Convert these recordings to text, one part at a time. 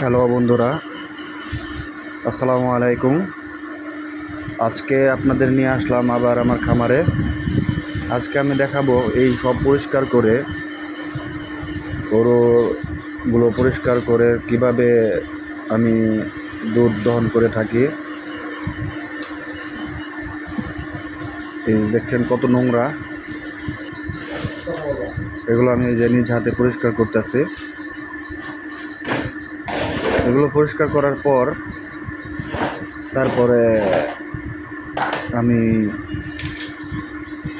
Hello বন্ধুরা, আসসালামু আলাইকুম। আজকে আপনাদের নিয়ে আসলাম আবার আমার খামারে। আজকে আমি দেখাবো এই সব পরিষ্কার করে, গরুগুলো পরিষ্কার করে কীভাবে আমি দুধ দহন করে থাকি। দেখছেন কত নোংরা। এগুলো আমি যে নিজ হাতে পরিষ্কার করতেছি। এগুলো পরিষ্কার করার পর তারপরে আমি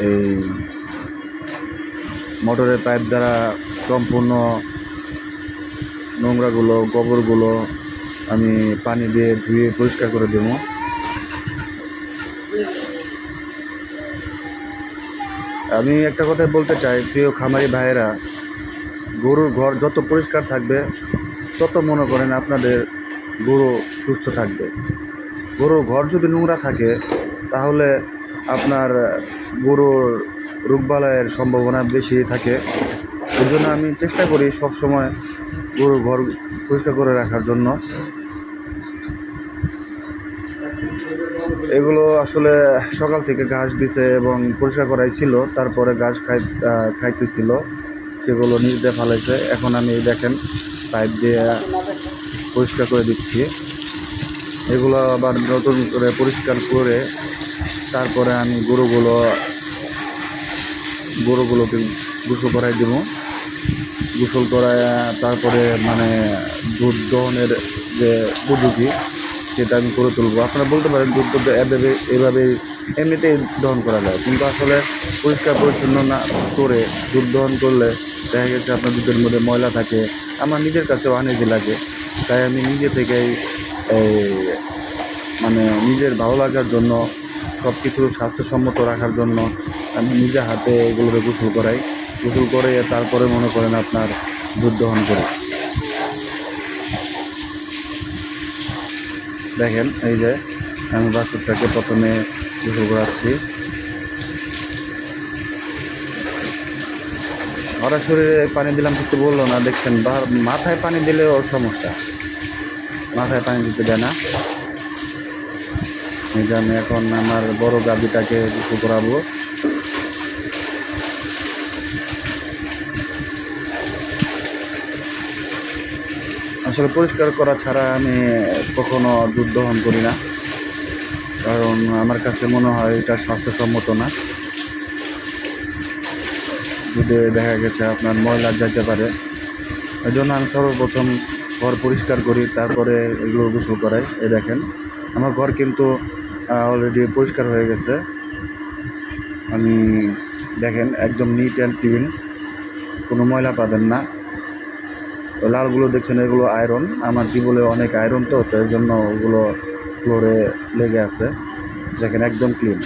এই মোটরের পাইপ দ্বারা সম্পূর্ণ নোংরাগুলো, গোবরগুলো আমি পানি দিয়ে ধুয়ে পরিষ্কার করে দেবো। আমি একটা কথাই বলতে চাই, প্রিয় খামারি ভাইয়েরা, গরুর ঘর যত পরিষ্কার থাকবে তত মনে করেন আপনাদের গরু সুস্থ থাকবে। গরুর ঘর যদি নোংরা থাকে, তাহলে আপনার গরুর রোগবালয়ের সম্ভাবনা বেশি থাকে। এই জন্য আমি চেষ্টা করি সব সময় গরুর ঘর পরিষ্কার করে রাখার জন্য। এগুলো আসলে সকাল থেকে ঘাস দিছে এবং পরিষ্কার করাই ছিল, তারপরে ঘাস খাই খাইতেছিল। সেগুলো নিচ দিয়ে ফালাইছে। এখন আমি এই দেখেন পাইপ দিয়ে পরিষ্কার করে দিচ্ছি। এগুলো আবার নতুন করে পরিষ্কার করে তারপরে আমি গরুগুলো গরুগুলোকে গোসল করাই দেব। গোসল করায় তারপরে মানে দুধ দহনের যে উপযোগী সেটা আমি করে তুলবো। আপনারা বলতে পারেন দুধ তো এভাবে এভাবে এমনিতেই দহন করা যায়। কিন্তু আসলে পরিষ্কার পরিচ্ছন্ন না করে দুধ দহন করলে দেখা গেছে আপনার দুধের মধ্যে ময়লা থাকে, আমার নিজের কাছেও আনেজি লাগে। তাই আমি নিজে থেকেই মানে নিজের ভালো লাগার জন্য সব কিছু স্বাস্থ্যসম্মত রাখার জন্য আমি নিজে হাতে এগুলোকে গোসল করাই। গোসল করে তারপরে মনে করেন আপনার দুধ দহন করে। দেখেন, এই যে আমি বাছুরটাকে প্রথমে গোসল করাচ্ছি। সরাসরি পানি দিলাম, কিছু বলল না, দেখছেন মাথায় পানি দিলেও সমস্যা। মাথায় পানি দিতে দেয় না। এই যে আমি এখন আমার বড় গাবিটাকে গোসল করাবো। আসলে পরিষ্কার করা ছাড়া আমি কখনো দুধ দহন করি না। কারণ আমার কাছে মনে হয় এটা স্বাস্থ্যসম্মত না। দুধে দেখা গেছে আপনার ময়লা যাইতে পারে এই জন্য আমি সর্বপ্রথম ঘর পরিষ্কার করি, তারপরে এগুলো গোসল করাই। এ দেখেন, আমার ঘর কিন্তু অলরেডি পরিষ্কার হয়ে গেছে। আমি, দেখেন, একদম নিট অ্যান্ড ক্লিন কোনো ময়লা পাবেন না। লালগুলো দেখছেন, এগুলো আয়রন আমার টিউবওয়েলে অনেক আয়রন তো তো এর জন্য ওগুলো ফ্লোরে লেগে আছে। দেখেন, একদম ক্লিন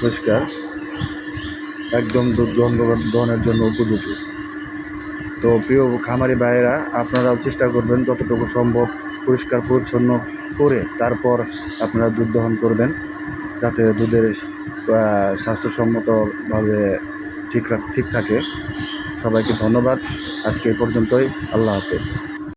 পরিষ্কার। একদম দুধ গ্রহণ গ্রহণের জন্য উপযোগী। তো প্রিয় খামারি ভাইয়েরা, আপনারাও চেষ্টা করবেন যতটুকু সম্ভব পরিষ্কার, পরিচ্ছন্ন করে তারপর আপনারা দুধ দহন করবেন, যাতে দুধের স্বাস্থ্যসম্মতভাবে ঠিক ঠিক থাকে। সবাইকে ধন্যবাদ। আজকে এই পর্যন্তই। আল্লাহ হাফেজ।